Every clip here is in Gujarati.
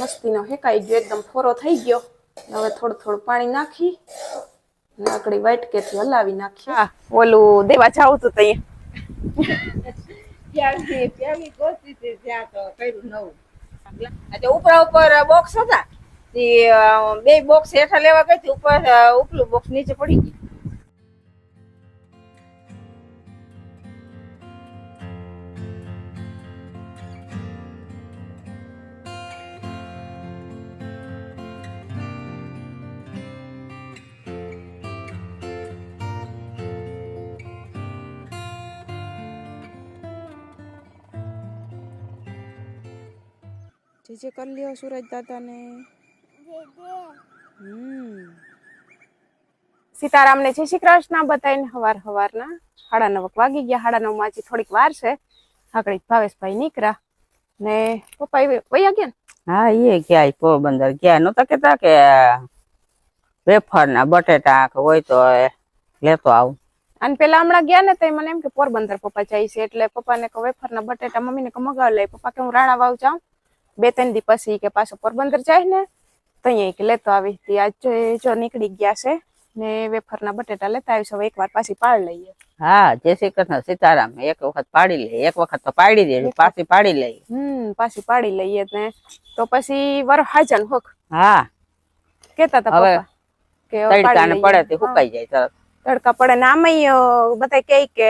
મસ્તીનો હેકાઈ ગયો એકદમ ફોરો થઈ ગયો. હવે થોડું થોડું પાણી નાખી લાકડી વાટકેથી હલાવી નાખી. ઓલું દેવા જાવ તું તઈ. ત્યારથી પેલી ત્યાં તો કર્યું નવું. આ તે ઉપરા ઉપર બોક્સ હતા. બે બોક્સ હેઠા લેવા ગઈ ઉપર ઉપલું બોક્સ નીચે પડી ગયું. જે જે કરી લ્યો સુરજ દાદાને. હમ. સીતારામને જય શ્રી કૃષ્ણ બતાવીને હવાર હવારના. સાડા નવક વાગી ગયા સાડા નવમાં થોડીક વાર છે. આકડી ભાવેશભાઈ નીકળ્યા. ને પપ્પા વયા ગયા હા એ ગયા પોરબંદર ગયા. નતા કેતા કે વેફર ના બટેટા કે હોય તો લેતો આવું. અને પેલા હમણાં ગયા ને તો મને એમ કે પોરબંદર પપ્પા જાય છે. એટલે પપ્પાને કહો વેફરના બટેટા મમ્મીને કહો મગાવી લે. પપ્પા કે હું રાણા વાવ જાઉં. બે ત્રણ દી પછી કે પાછો પોરબંદર જાય ને તો અહીંયા કે લેતો આવી. તી આજ જો એ જો નીકળી ગયા છે ને વેફરના બટેટા લેતા આવીશ. હવે એકવાર પાછી પાડ લઈએ. હા જય શ્રી કૃષ્ણ સીતારામ. એક વખત પાડી લે એક વખત તો પાડી દે પાછી પાડી લઈ હમ પાછી પાડી લઈએ ને. તો પછી વર હાજન હોક. હા. કેતા હતા હવે પપ્પા કે હવે તડકા પાડી ને લઈએ. પડે તે હા. સુકાઈ જાય તરત. તડકા પડે ને આમાંય અ, બધા કહે કે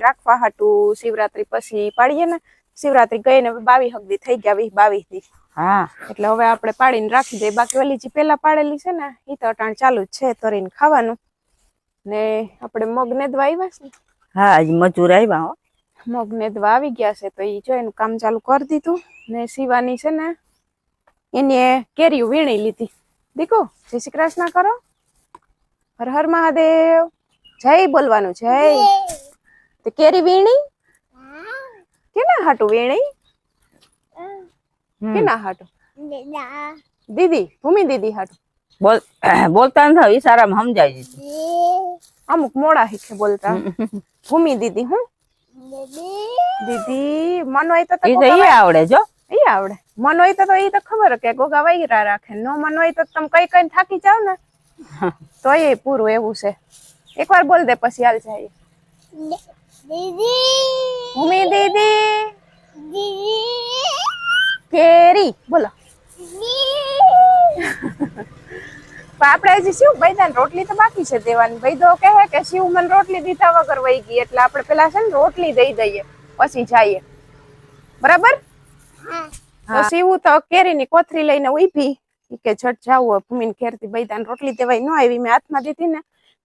રાખવા હાટું શિવરાત્રી પછી પાડીએ ને. શિવરાત્રી ગઈ ને બાવીસ હગદી થઈ ગયા વીસ બાવીસ દી. હા. એટલે હવે આપણે પાડીને રાખી દઈએ. બાકી ઓલી જે પેલા પાડેલી છે ને એ તો અટાણ ચાલુ જ છે તરીને ખાવાનું. ને આપણે મગ નેદવા આવ્યા છે? ને હા આજ મજૂર આવ્યા હો. મગ નેદવા આવી ગયા છે તો એ જો એનું કામ ચાલુ કરી દીધું. ને સીવાની છે ને એને કેરીઓ વીણી લીધી. દીકો જય શ્રી કૃષ્ણ કરો. હર હર મહાદેવ. જય બોલવાનું જય. તે કેરી વીણી? કેના હાટું વીણી. કેના હાટું? દીદી ભૂમિ દીદી હાટું. બોલ બોલતા નથી ઈશારામાં સમજાય છે અમુક મોડા શીખે બોલતા. ભૂમિ દીદી હું? દીદી મન હોય તો તો એ ઈ આવડે જો. ઈ આવડે. મન હોય તો તો ઈ તો ખબર કે ગોગા વાયરા રાખે. નો મન હોય તો તમે કઈ કઈ થાકી જાવ ને તો એ પૂરું એવું છે. એકવાર બોલ દે પછી હાલ જાય. ભૂમિ દીદી. કેરી. બોલો. આપણે હજી શિવ ભાઈ રોટલી તો બાકી છે દેવાની. ભાઈદો કહે કે શિવ મને રોટલી દીધા વગર વહી ગઈ. એટલે આપણે પેલા છે ને રોટલી દઈ દઈએ. પછી જઈએ. બરાબર? તો શિવ તો કેરીની કોથરી લઈને ઊભી કે છઠ જાવું ભૂમિને ઘેરથી બૈદાન રોટલી દેવાય ન આવી. મેં હાથમાં દીધી ને.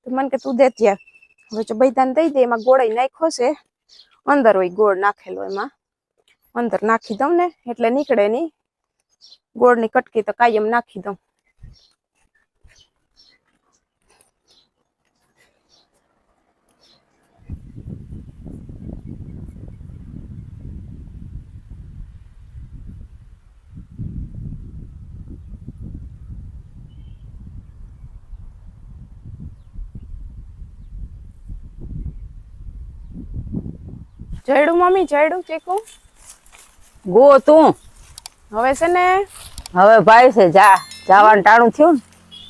તો મને કે તું દે ત્યાં. હવે જો બૈદાન દઈ દે, એમાં ગોળાઈ નાખ્યો છે. અંદર હોય ગોળ નાખેલો એમાં. અંદર નાખી દઉં ને, એટલે નીકળે નહીં. ગોળની કટકી તો કાયમ નાખી દઉં. જયડું મમ્મી જયડું ચીકુ? ગો તું. હવે છે ને? હવે ભાઈ છે જા. જવાનું ટાણું થયું ને.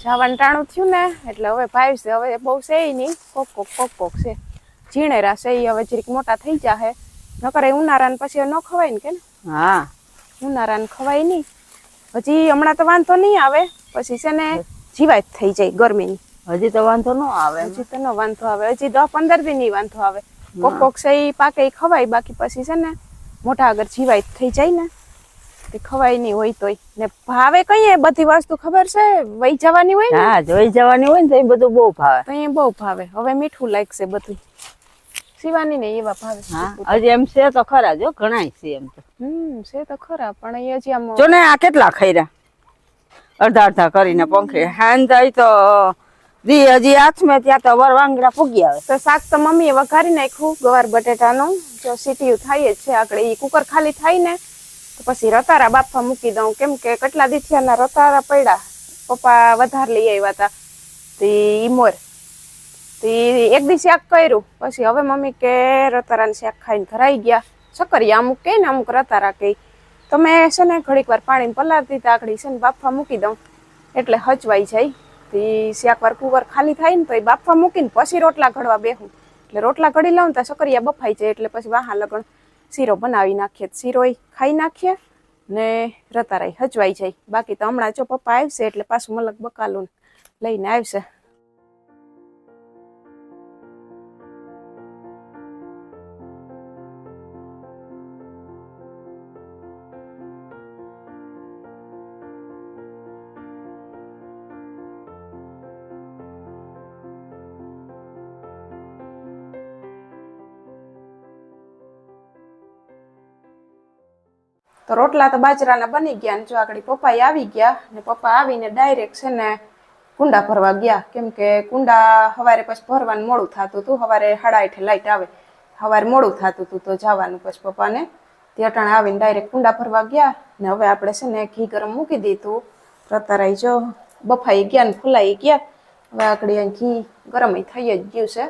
જવાનું ટાણું થયું ને એટલે હવે ભાઈ છે હવે બહુ છે નહીં. કોક કોક કોક કોક છે. ઝીણેરા છે એ હવે જરીક મોટા થઈ જાહે. નકર એ ઉનાળાને પછી ન ખવાય ને કે હા. ઉનાળાને ખવાય નહીં. હજી હમણાં તો વાંધો નહીં આવે. પછી છે ને જીવાત થઈ જાય ગરમીની. હજી તો વાંધો ન આવે. હજી તો ન વાંધો આવે. હજી દસ પંદર દિન વાંધો આવે. કોક કોક છે એ પાકે ખવાય. બાકી પછી છે ને મોટા આગળ જીવાય થઈ જાય ને. તે ખવાય નહીં હોય તોય. ને ભાવે કઈ બધી વસ્તુ ખબર છે? વહી જવાની હોય ને? હા વહી જવાની હોય ને તો એ બધું બહુ ભાવે. તો એ બહુ ભાવે. હવે મીઠું લાગશે બધું. શિવાની ને એવા ભાવે હા હજી એમ છે તો ખરા જો ઘણાય છે એમ તો. હમ છે તો ખરા પણ એ હજી આમ જો ને આ કેટલા ખૈરા અડધા અડધા કરીને પંખે. હાન જાય તો દી હજી હાથમાં ત્યાં તો વર વાંગડા પૂગી આવે. તો શાક તો મમ્મીએ વઘારી નાખ્યું, ગવાર બટેટાનું. જો સીટીયું થાય જ છે, આગળ એ કુકર ખાલી થાય ને, તો પછી રતારા બાફા મૂકી દઉં. કેમ કે કેટલા દીથિયાના રતારા પડ્યા. પપ્પા વધારે લઈ આવ્યા હતા તે ઈમોર મોર. તે એક દી શાક કર્યું. પછી હવે મમ્મી કે રતારાનું શાક ખાઈને ધરાઈ ગયા. છકરિયા અમુક કે ને અમુક રતારા કહે તો મેં છે ને ઘડીક વાર પાણી પલાળતી તા આગળ છે ને બાફા મૂકી દઉં. એટલે હચવાઈ જાય. તે શાક વાર કુકર ખાલી થાય ને તો એ બાફવા મૂકીને પછી રોટલા ઘડવા બેહું. એટલે રોટલા ઘડી લઉં તો સકરિયા બફાઈ જાય એટલે પછી વાહા લગણ શીરો બનાવી નાખીએ. શીરો ખાઈ નાખીએ ને રતારાય હચવાઈ જાય. બાકી તો હમણાં જો પપ્પા આવશે એટલે પાછું મલક બકાલું લઈને આવશે. તો રોટલા તો બાજરાના બની ગયા ને જો આગળ પપ્પા આવી ગયા ને પપ્પા આવીને ડાયરેક્ટ છે ને કુંડા ભરવા ગયા. કેમ કે કુંડા સવારે પછી ભરવાનું મોડું થતું હતું સવારે સાડા આઠે લાઇટ આવે. સવારે મોડું થતું હતું તો જવાનું પછી પપ્પાને. તે અટાણે આવીને ડાયરેક્ટ કુંડા ભરવા ગયા ને હવે આપણે છે ને ઘી ગરમ મૂકી દીધું. રતારાઈ જો બફાઈ ગયા ને ફૂલાઈ ગયા. હવે આગળ ઘી ગરમ થઈ જ ગયું છે.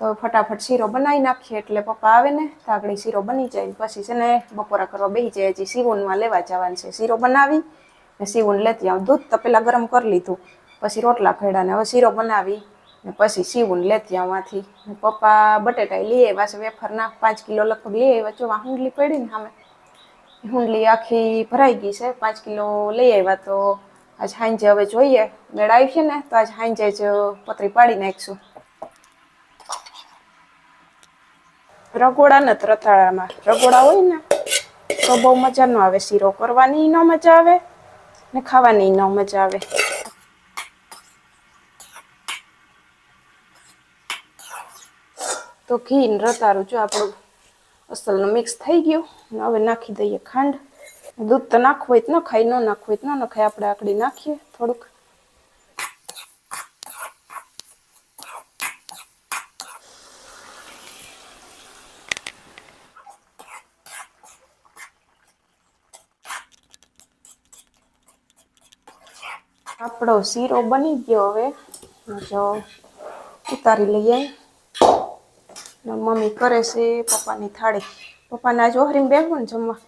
તો ફટાફટ શીરો બનાવી નાખીએ એટલે પપ્પા આવે ને, તો શીરો બની જાય. પછી છે ને બપોરા કરવા બેસી જાય, હજી સીવનમાં લેવા જવાનું છે. શીરો બનાવી ને સીવન લેતી આવું. દૂધ તો પહેલાં ગરમ કરી લીધું, પછી રોટલા ખેડા ને હવે શીરો બનાવી ને પછી સીવન લેતી આવવાથી પપ્પા બટેટા લઈ આવ્યા છે વેફરના પાંચ કિલો લગભગ લઈ આવ્યા. જો હુંડલી પડી ને સામે. હુંડલી આખી ભરાઈ ગઈ છે, પાંચ કિલો લઈ આવ્યા તો આજ સાંજે હવે જોઈએ. મેળ આવી છે ને, તો આજ સાંજે જ પતરી પાડી નાખીશું. રગોડા ને રતાળામાં. રગોડા હોય ને, તો બહુ મજા ન આવે. શીરો કરવાની ન મજા આવે ને ખાવાની ન મજા આવે. તો ઘી ને રતાળું, જો આપણું અસલનું મિક્સ થઈ ગયું હવે નાખી દઈએ ખાંડ. દૂધ તો નાખવું હોય તો ન ખાય, ન નાખવું હોય તો ન નખાય આપણે આકડી નાખીએ થોડુંક. આપણો શીરો બની ગયો હવે. જો ઉતારી લઈએ. મમ્મી કરે છે પપ્પાની થાળી. પપ્પાને આજે ઓહરીમાં બેસવું ને જમવા.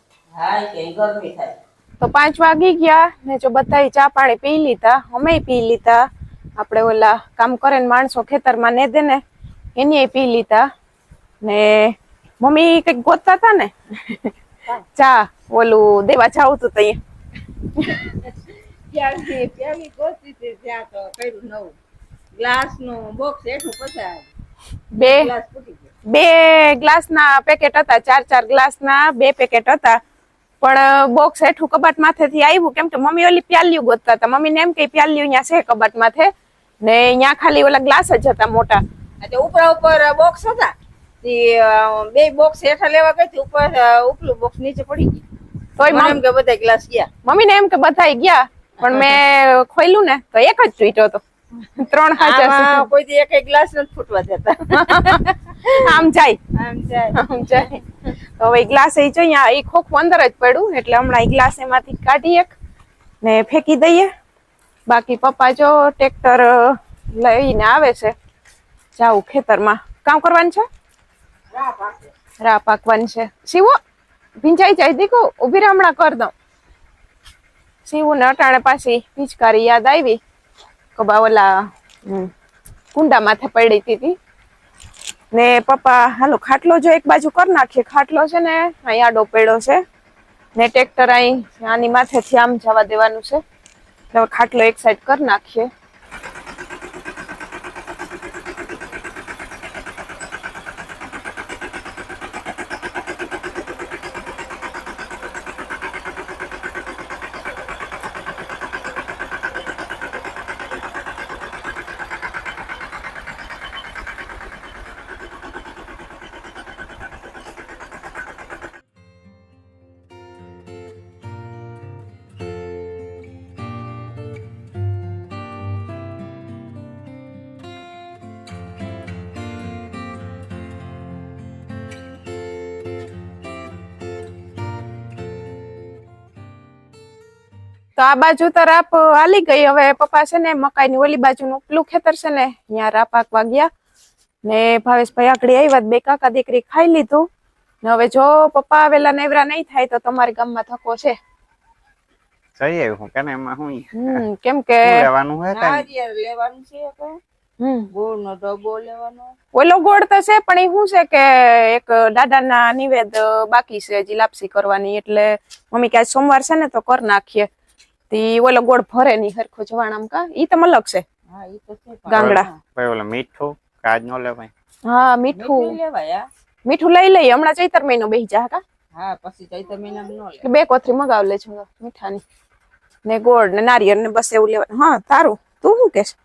તો પાંચ વાગી ગયા. ને જો બધા ચા પાણી પી લીધા. અમે પી લીધા. આપણે ઓલા કામ કરે ને માણસો ખેતરમાં ને દે ને એની પી લીધા. ને મમ્મી કંઈક ગોતતા હતા ને? ચા ઓલું દેવા જાવું તું તઈ. પ્યાલી પ્યાલી ગોતી હતી ત્યાં તો કર્યું નવું. ગ્લાસનું બોક્સ એટલું પચાસ બે ગ્લાસ ફૂટી ગયો. બે ગ્લાસના પેકેટ હતા ચાર ચાર ગ્લાસના બે પેકેટ હતા. પણ બોક્સ હેઠું કબાટ માથેથી આવ્યું કેમ કે મમ્મી ઓલી પ્યાલીઓ ગોતતા હતા. મમ્મીને એમ કે પ્યાલીઓ અહીંયા છે કબાટ માથે. ને અહીંયા ખાલી ઓલા ગ્લાસ જ હતા મોટા. એટલે ઉપરા ઉપર બોક્સ હતા. બે બોક્સ હેઠા લેવા ગઈ ઉપર ઉપલું બોક્સ નીચે પડી ગયું. તોય મને એમ કે બધા ગ્લાસ ગયા. મમ્મીને એમ કે બધા ગયા. પણ મેં ખોલ્યું ને તો એક જ ચૂટ્યો હતો. ત્રણ હાજર કોઈ દી એક ગ્લાસ નથી ફૂટવા દેતા. આમ જાય. આમ જાય. આમ જાય. તો હવે ગ્લાસ એ જો અહીંયા એ ખોખું અંદર જ પડ્યું એટલે હમણાં એ ગ્લાસ એમાંથી કાઢી એક ને ફેંકી દઈએ. બાકી પપ્પા જો ટ્રેક્ટર લઈને આવે છે જાવું ખેતરમાં. કામ કરવાનું છે? રા પાકવાનું છે. શિવો ભીંજાઈ જાય દીકુ ઊભી હમણાં કર દઉં. શિવું ને અટાણે પાછી પિચકારી યાદ આવી કે બા ઓલા કુંડા માથે પડી હતી ને પપ્પા, હાલો, ખાટલો જો એક બાજુ કરી નાખીએ. ખાટલો છે ને અહીં આડો પડ્યો છે. ને ટ્રેક્ટર અહીં આની માથેથી આમ જવા દેવાનું છે. ખાટલો એક સાઈડ કરી નાખીએ. તો આ બાજુ તો રાપ હાલી ગઈ. હવે પપ્પા છે ને મકાઈની ઓલી બાજુનું ઉપલું ખેતર છે ને ત્યાં રાપ પાકવા ગયા ને ભાવેશભાઈ આગળ આવ્યા બે કાકા દીકરી ખાઈ લીધું. ને હવે જો પપ્પા આવેલા નેવરા નહીં થાય તો તમારી ગામમાં થકો છે. જઈ આવ્યું કે એમાં હું કેમ કે લેવાનું હે લેવાનું છે કે હમ. ગોળ નો ડબ્બો લેવાનો. ઓલો ગોળ તો છે પણ એ શું છે કે એક દાદાના નિવેદ બાકી છે હજી લાપસી કરવાની. એટલે મમ્મી કે આજ સોમવાર છે ને તો કર નાખીએ. તી ઓલો ગોળ ભરે નહીં હરખો જવાણામ કા ઈ તો અલગ છે. હા ઈ તો છે. ગાંગડા. ભાઈ ઓલો મીઠું કાજ નો લેવાય? હા મીઠું. લેવાય. મીઠું લઈ લઈએ હમણાં ચૈતર મહિનો બેસી જા કા? હા પછી ચૈત્ર મહિનામાં નો લે. બે કોથરી મગાવ લેજો મીઠાની. ને ગોળ ને નારિયેળ ને બસ એવું લેવાનું હા તારું. તું શું કેસ?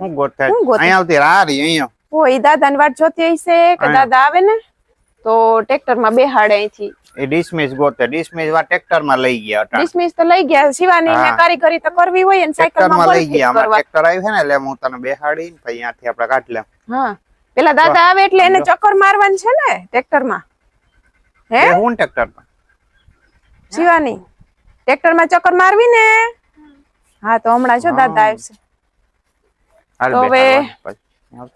હું ગોઠે? અહીંયા આવતી રારી અહીંયા. ઓ ઈ દાદાની વાત જોતી હશે કે દાદા આવે ને? તો ટ્રેક્ટરમાં બેહાડે અહીંથી. એ ડિસમિસ ગોતે ડિસમિસ વા ટ્રેક્ટરમાં લઈ ગયા હતા. ડિસમિસ તો લઈ ગયા શિવાની ને કારીગરી તો કરવી હોય ને સાયકલમાં માં લઈ ગયા અમાર ટ્રેક્ટર આવ્યું છે ને એટલે હું તને બેહાડી પછી અહીંયાથી આપણે કાઢ લેમ હા. પેલા દાદા આવે એટલે એને ચક્કર મારવાનું છે ને ટ્રેક્ટરમાં. હે? હું ટ્રેક્ટરમાં? શિવાની. ટ્રેક્ટરમાં ચક્કર મારવી ને હા તો હમણાં જો દાદા આવશે. તો હવે-.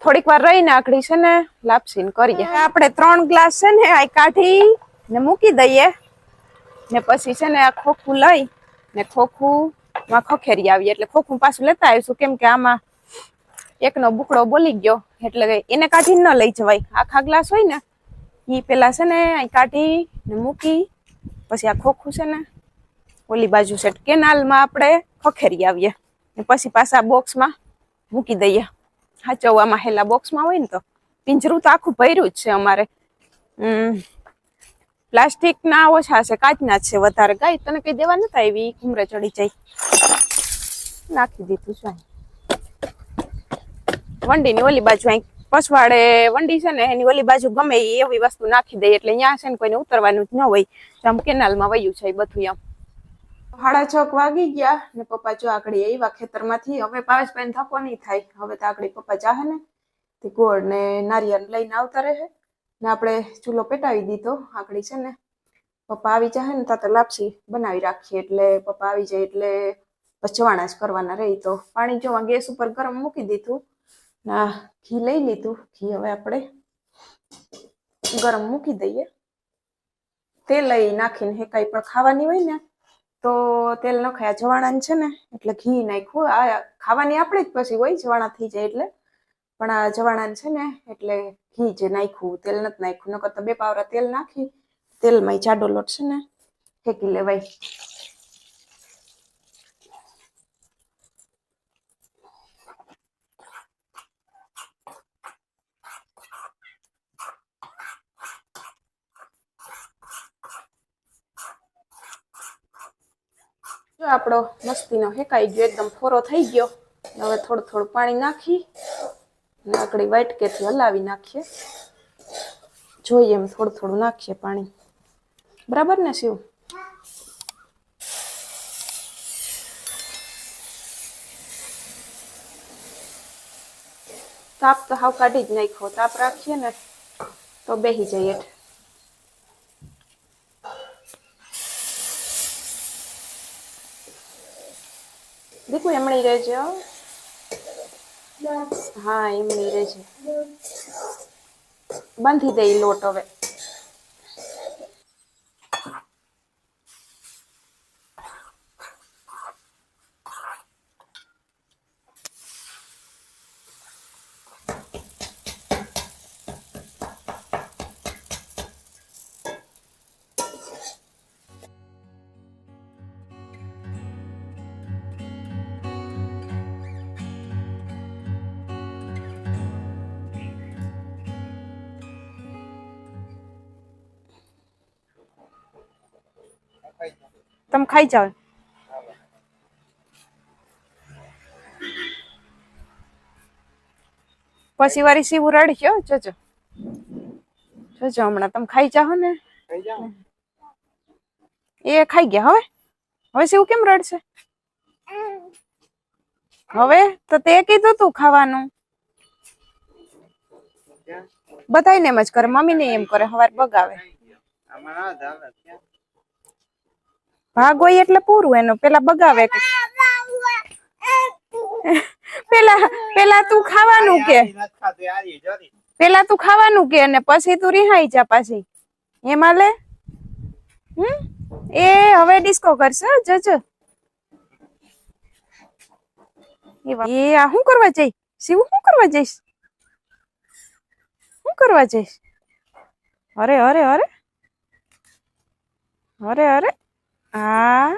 થોડીક વાર રહીને આખડી છે ને લાપસીન કરીએ. આપણે ત્રણ ગ્લાસ છે ને આ કાઢી ને મૂકી દઈએ. ને પછી છે ને આ ખોખું લઈ ને ખોખું માં ખખેરી આવીએ. એટલે ખોખું પાછું લેતા આવીશું. કેમ કે આમાં એકનો બુકડો બોલી ગયો. એટલે એને કાઢી ન લઈ જવાય. આખા ગ્લાસ હોય ને એ પેલા છે ને અહીં કાઢી ને મૂકી પછી આ ખોખું છે ને ઓલી બાજુ છે કેનાલમાં આપણે ખખેરી આવીએ. ને પછી પાછા બોક્સમાં મૂકી દઈએ. હાચવવામાં હેલા બોક્સમાં હોય ને તો. પિંજરું તો આખું ભર્યું જ છે અમારે. હમ. પ્લાસ્ટિક ના ઓછા છે, કાચના છે વધારે. ગાય તને કઈ દેવા નતા આવી? ઘુમરે ચડી જાય. નાખી દીધું છે. વંડીની ઓલી બાજુ અહીં. પછવાડે વંડી છે ને, એની ઓલી બાજુ ગમે એવી વસ્તુ નાખી દઈએ એટલે ત્યાં છે ને કોઈને ઉતરવાનું જ ન હોય. આમ કેનાલમાં વયું છે એ બધું આમ. સાડા છ વાગી ગયા ને પપ્પા જો આગળ આવ્યા ખેતરમાંથી. હવે પાવેશભાઈ થકો નહીં થાય. હવે તો આગળ પપ્પા ચાહે ને. તે ગોળ ને નારિયેળ લઈને આવતા રહે. ને આપણે ચૂલો પેટાવી દીધો. આગળ છે ને પપ્પા આવી જાય ને તો લાપસી બનાવી રાખીએ. એટલે પપ્પા આવી જાય એટલે પછી ચવાણા જ કરવાના રહી તો. પાણી જોવા ગેસ ઉપર ગરમ મૂકી દીધું. ના ઘી લઈ લીધું. ઘી હવે આપણે ગરમ મૂકી દઈએ. તે લઈ નાખીને હે પણ ખાવાની હોય ને તો તેલ નખાય. આ જવાણા છે ને, એટલે ઘી નાખ્યું. આ ખાવાની આપણે જ પછી હોય, જવાણા થઈ જાય એટલે. પણ આ જવાણાને છે ને, એટલે ઘી જે નાખ્યું, તેલ નથી નાખ્યું. નકર તો બે પાવરા તેલ નાખી તેલમાં જાડો લોટ છે ને, ફેંકી લેવાય. જો આપણો મસ્તીનો હેકાઈ ગયો, એકદમ ફોરો થઈ ગયો. હવે થોડું થોડું પાણી નાખી અને આકડી વાટકેથી હલાવી નાખીએ. જોઈએ એમ થોડું થોડું નાખીએ પાણી. બરાબર ને શિવ? તાપ તો હાવ કાઢી જ નાખ્યો. તાપ રાખીએ ને તો બેસી જાય દીકુ એમણી રહેજે હો. એમણી રહેજે. બાંધી દે લોટ હવે. તમે ખાઈ જાવ પછી વારી સીવું રડ્યો જોજો. જોજો હમણાં. તમે ખાઈ જાઓ ને. એ ખાઈ ગયા હવે? હવે સીવું કેમ રડશે હવે તો તે કીધું તું ખાવાનું. બધાને એમ જ કરે મમ્મી ને એમ કરે હવાર બગાવે? ભાગ હોય એટલે પૂરું એનું. પેલા બગાવે પેલા પેલા તું ખાવાનું કે. પેલા તું ખાવાનું કે અને પછી તું રિહાઈ જા પાછી. એમાં લે. હમ? એ હવે ડિસ્કો કરશે જજ. એ આ શું કરવા જઈ? શિવ શું કરવા જઈશ? શું કરવા જઈશ? અરે અરે અરે. અરે અરે. આ